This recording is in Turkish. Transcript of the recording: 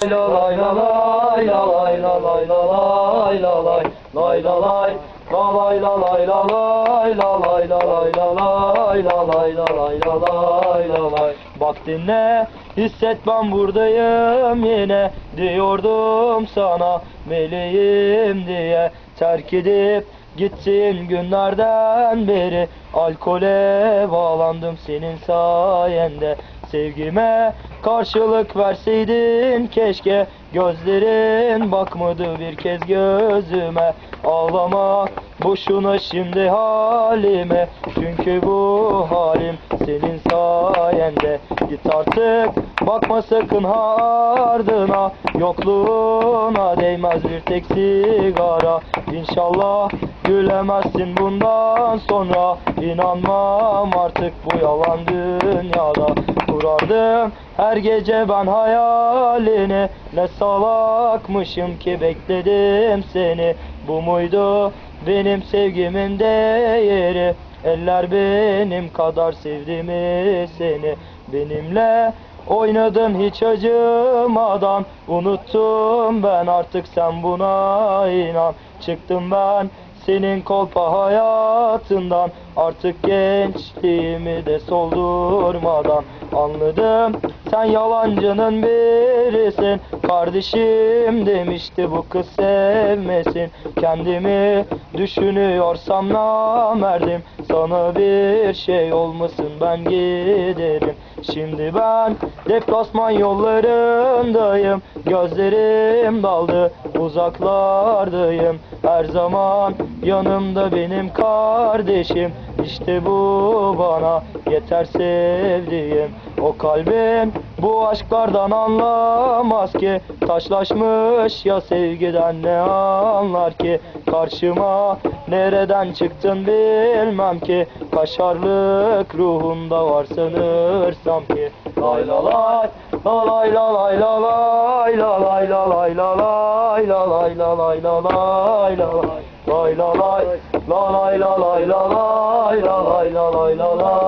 La lay la lay la lay la lay la lay la lay lay la lay la lay la lay la lay la lay la lay la lay la lay la lay la lay la lay Bak dinle hisset ben buradayım yine diyordum sana meleğim diye terk edip Gittiğin günlerden beri alkole bağlandım senin sayende Sevgime karşılık verseydin keşke Gözlerin bakmadı bir kez gözüme. Ağlama boşuna şimdi halime. Çünkü bu halim senin sayende. Git artık bakma sakın ardına Yokluğuna değmez bir tek sigara. İnşallah gülemezsin bundan sonra. İnanmam artık bu yalan dünyada. Kurardım her gece ben hayalini. Ne salakmışım ki bekledim seni. Bu muydu benim sevgimin değeri Eller benim kadar sevdi mi seni? Benimle oynadın hiç acımadan. Unuttum ben artık sen buna inan. Çıktım ben senin kolpa hayatından. Artık gençliğimi de soldurmadan. Anladım sen yalancının birisin. Kardeşim demişti bu kız sevmesin. Kendimi düşünüyorsam namerdim. Sana bir şey olmasın ben giderim. Şimdi ben deplasman yollarındayım. Gözlerim daldı uzaklardayım. Her zaman yanımda benim kardeşim. İşte bu bana yeter sevdiğim. O kalbim bu aşklardan anlamaz ki Taşlaşmış ya sevgiden ne anlar ki Karşıma nereden çıktın bilmem ki Kaşarlık ruhunda var sanırsam ki Lay la lay la lay la lay la lay la lay la lay la lay la lay la lay la lay la lay Lay la lay la lay la lay la lay la lay la lay la lay la lay lay la lay